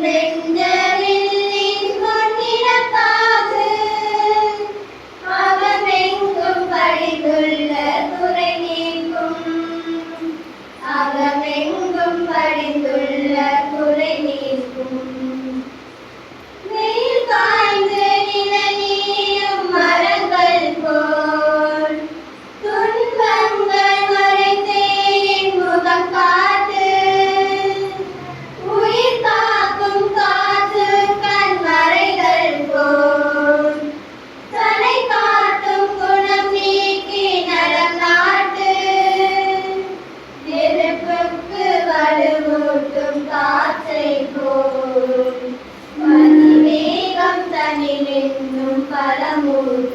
Mendes. കാറ്റൈക്കോളും മതിവേഗം തന്നിലെന്നും പലമൂടും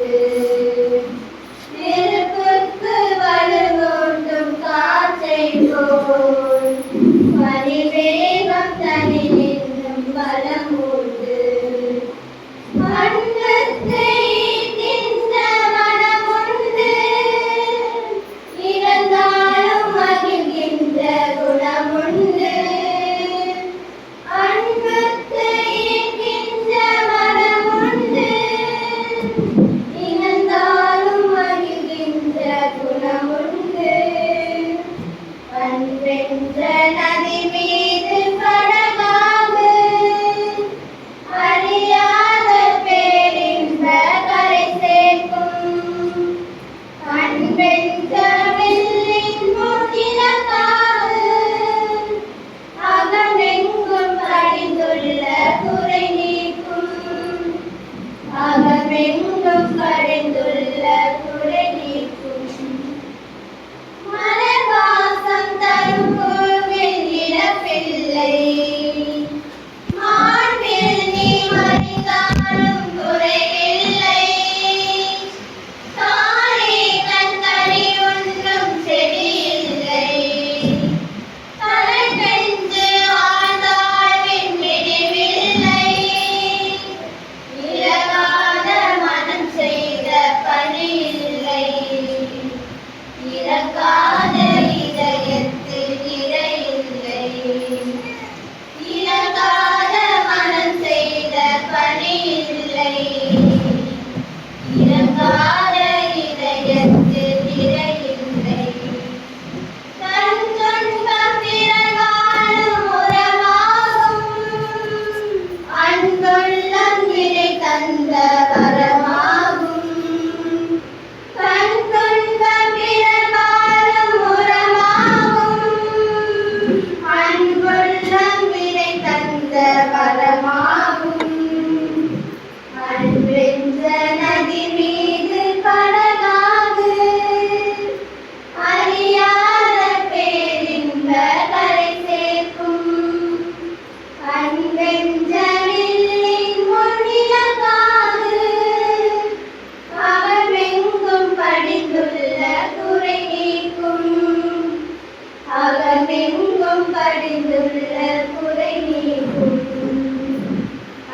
அகமெங்கும் படிந்துள்ள குறை நீக்கும்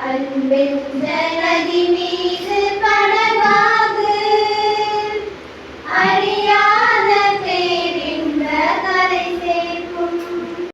அன்பின் ஜனதி மீ